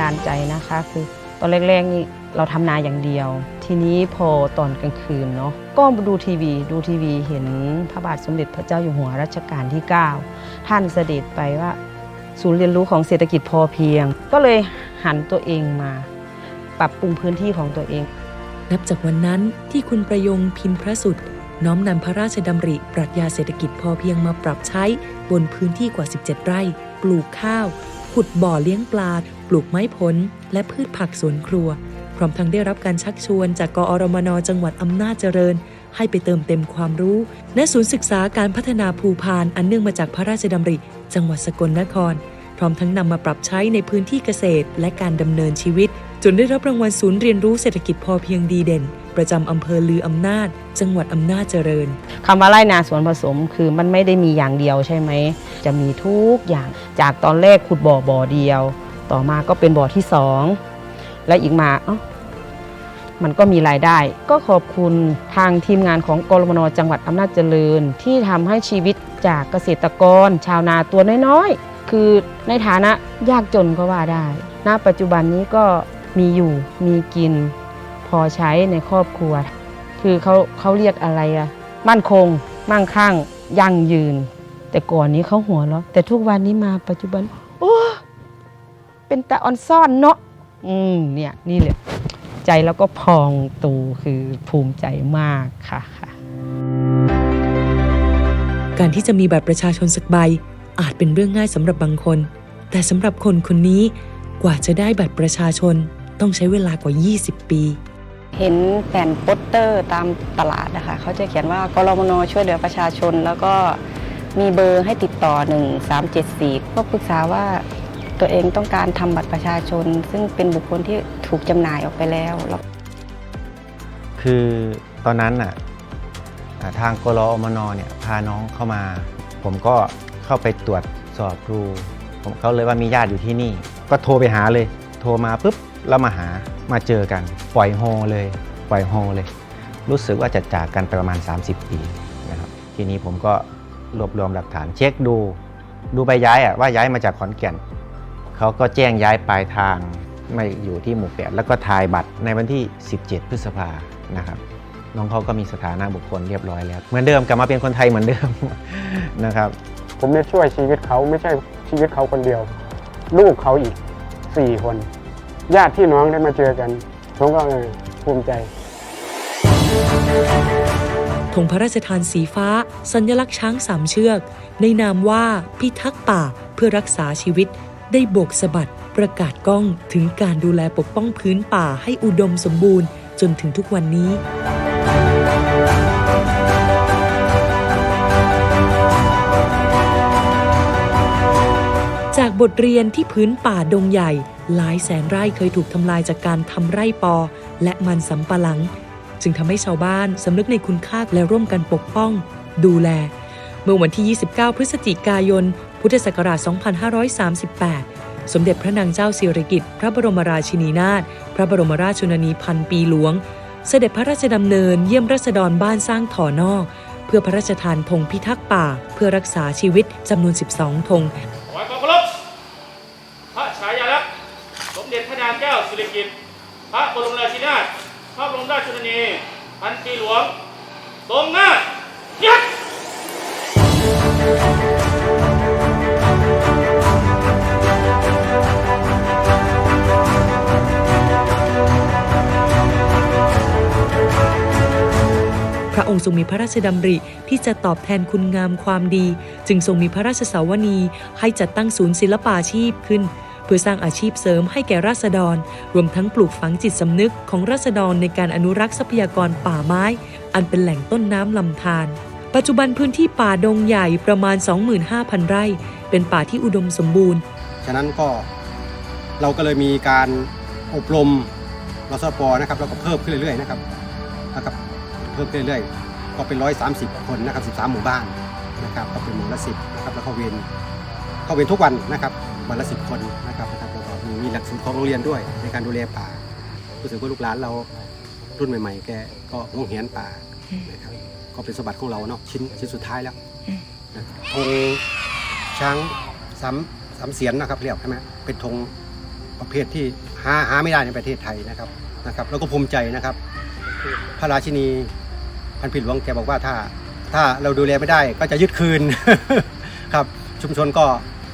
นานใจนะคือตอนแรกๆนี่เราทำนาอย่างเดียว ทีนี้พอตอนกลางคืนเนาะก็ดูทีวีดูทีวีเห็นพระบาทสมเด็จพระเจ้าอยู่หัวรัชกาลที่ 9 ท่านเสด็จไปว่า ศูนย์เรียนรู้ของเศรษฐกิจพอเพียง ก็เลยหันตัวเองมา ปรับปรุงพื้นที่ของตัวเอง นับจากวันนั้นที่คุณประยงพิมพ์พระสุดน้อมนำพระราชดำริปรัชญาเศรษฐกิจพอเพียงมาปรับใช้บนพื้นที่กว่า 17 ไร่ ปลูกข้าว ขุดบ่อเลี้ยงปลา ปลูกไม้ผล และพืชผักสวนครัว พร้อมทั้งได้รับการชักชวนจากกอรมนจังหวัดอำนาจเจริญ ให้ไปเติมเต็มความรู้ณศูนย์ศึกษาการพัฒนาภูพานอันเนื่องมาจากพระราชดำริ จังหวัดสกลนคร พร้อมทั้งนำมาปรับใช้ในพื้นที่เกษตร และการดำเนินชีวิต จนได้รับรางวัลศูนย์เรียนรู้เศรษฐกิจพอเพียงดีเด่น ประจำอำเภอลืออำนาจ จังหวัดอำนาจเจริญคำว่าไร่นาสวนผสมคือมันไม่ได้มีอย่างเดียวใช่ไหม จะมีทุกอย่างจากตอนแรกขุดบ่อบ่อเดียว ต่อมาก็เป็นบ่อที่สองและอีกมาเอ้ามันก็มีรายได้ ก็ขอบคุณทางทีมงานของกรมนจังหวัดอำนาจเจริญ ที่ทำให้ชีวิตจากเกษตรกร ชาวนาตัวน้อยๆ คือในฐานะยากจนก็ว่าได้ ณ ปัจจุบันนี้ก็มีอยู่มีกิน พอใช้ในครอบครัว คือเขาเขาเรียกอะไรอะมั่นคง มั่งคั่งยั่งยืน แต่ก่อนนี้เขาหัวเราะแต่ทุกวันนี้มาปัจจุบัน โอ้เป็นตาออนซ่อนเนาะอืมเนี่ยนี่แหละใจแล้วก็พองตูคือภูมิใจมากค่ะค่ะ การที่จะมีบัตรประชาชนสักใบ อาจเป็นเรื่องง่ายสำหรับบางคน แต่สำหรับคนคนนี้กว่าจะได้บัตรประชาชนต้องใช้เวลากว่า 20 ปี เห็นแผ่นโปสเตอร์ตามตลาดนะคะเขาจะเขียนว่ากรมนช่วยเหลือประชาชน แล้วก็มีเบอร์ให้ติดต่อ 1374 ก็ปรึกษาว่าตัวเองต้องการทำบัตรประชาชน ซึ่งเป็นบุคคลที่ถูกจำหน่ายออกไปแล้ว คือตอนนั้นน่ะทางกรอมนเนี่ยพาน้องเข้ามา ผมก็เข้าไปตรวจสอบดูผมเขาเลยว่ามีญาติอยู่ที่นี่ ก็โทรไปหาเลย โทรมาปุ๊บแล้วมาหา มาเจอกันปล่อยโฮเลยปล่อยโฮเลย รู้สึกว่าจะจากกันไปประมาณ 30 ปีนะครับทีนี้ผมก็รวบรวมหลักฐานเช็คดู ดูใบย้ายอะว่าย้ายมาจากขอนแก่นเขาก็แจ้งย้ายปลายทางมาอยู่ที่หมู่แปดแล้วก็ทายบัตรในวันที่ 17 พฤษภานะครับน้องเขาก็มีสถานะบุคคลเรียบร้อยแล้ว เหมือนเดิมกลับมาเป็นคนไทยเหมือนเดิมนะครับผมได้ช่วยชีวิตเขาไม่ใช่ชีวิตเขาคนเดียว ลูกเขาอีกสี่คน ญาติพี่น้องได้มาเจอกันผมก็เออภูมิใจธงพระราชทานสีฟ้า สัญลักษณ์ช้างสามเชือก ในนามว่าพิทักษ์ป่าเพื่อรักษาชีวิต ได้โบกสะบัดประกาศก้องถึงการดูแลปกป้องพื้นป่าให้อุดมสมบูรณ์จนถึงทุกวันนี้ จากบทเรียนที่พื้นป่าดงใหญ่ หลายแสนไร่เคยถูกทำลายจากการทำไร่ปอ และมันสำปะหลัง จึงทำให้ชาวบ้านสำนึกในคุณค่าและร่วมกันปกป้อง ดูแล เมื่อวันที่ 29 พฤศจิกายน พุทธศักราช 2538 สมเด็จพระนางเจ้าสิริกิติ์พระบรมราชินีนาถพระบรมราชชนนีพันปีหลวง เสด็จพระราชดำเนินเยี่ยมรัษฎรบ้านสร้างถ่อนอก เพื่อพระราชทานธงพิทักษ์ป่า เพื่อรักษาชีวิตจำนวน 12ธงาเจ้าสิริกิติ์พระบรมราชินีนาถพระบรมราชชนนีพันปีหลวงทรงหน้ายัดพระองค์ทรงมีพระราชดำริที่จะตอบแทนคุณงามความดี จึงทรงมีพระราชสาวนีให้จัดตั้งศูนย์ศิลปาชีพขึ้น พื่อสร้างอาชีพเสริมให้แก่ราษฎร รวมทั้งปลูกฝังจิตสำนึกของราษฎรในการอนุรักษ์ทรัพยากรป่าไม้ อันเป็นแหล่งต้นน้ำลำธารปัจจุบันพื้นที่ป่าดงใหญ่ประมาณ 25,000 ไร่ เป็นป่าที่อุดมสมบูรณ์ ฉะนั้นก็เราก็เลยมีการอบรมรสปนะครับแล้วก็เพิ่มขึ้นเรื่อยๆนะครับนะครับเพิ่มขึ้นเรื่อยๆก็เป็นร้อยสามสิบคนนะครับสิบสามหมู่บ้านนะครับก็เป็นหมู่ละสิบนะครับแล้วเขาเวรเข้าเวรทุกวันนะครับ วันละสิบคนนะครับนะครับแล้วก็มีมีหลักสูตรของโรงเรียนด้วยในการดูแลป่ารู้สึกว่าลูกหลานเรารุ่นใหม่ ๆ แกก็หวงเหียนป่านะครับก็เป็นสมบัติของเราเนาะชิ้นชิ้นสุดท้ายแล้วธงช้างสามสามเสียนนะครับเรียกใช่ไหมเป็นธงประเภทที่หาหาไม่ได้ในประเทศไทยนะครับนะครับ แล้วก็ภูมิใจนะครับ พระราชินีพันปีหลวงแกบอกว่าถ้าถ้าเราดูแลไม่ได้ก็จะยึดคืนครับ ชุมชนก็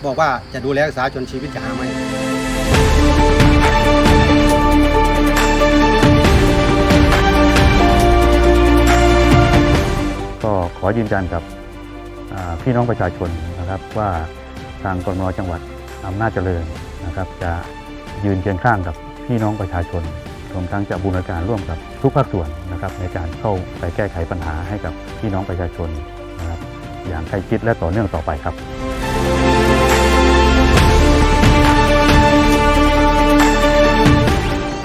บอกว่าจะดูแลรักษาจนชีวิตจะหาไม่ก็ขอยืนยันกับพี่น้องประชาชนนะครับว่าทางกรมจังหวัดอำนาจเจริญนะครับ จะยืนเคียงข้างกับพี่น้องประชาชนรวมทั้งจะบูรณาการร่วมกับทุกภาคส่วนนะครับ ในการเข้าไปแก้ไขปัญหาให้กับพี่น้องประชาชนนะครับอย่างใกล้ชิดและต่อเนื่องต่อไปครับ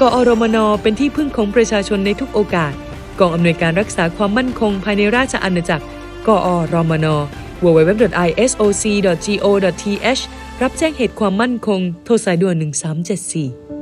กอรมนเป็นที่พึ่งของประชาชนในทุกโอกาส กองอำนวยการรักษาความมั่นคงภายในราชอาณาจักร กอรมน www.isoc.go.th รับแจ้งเหตุความมั่นคง โทรสายด่วน 1374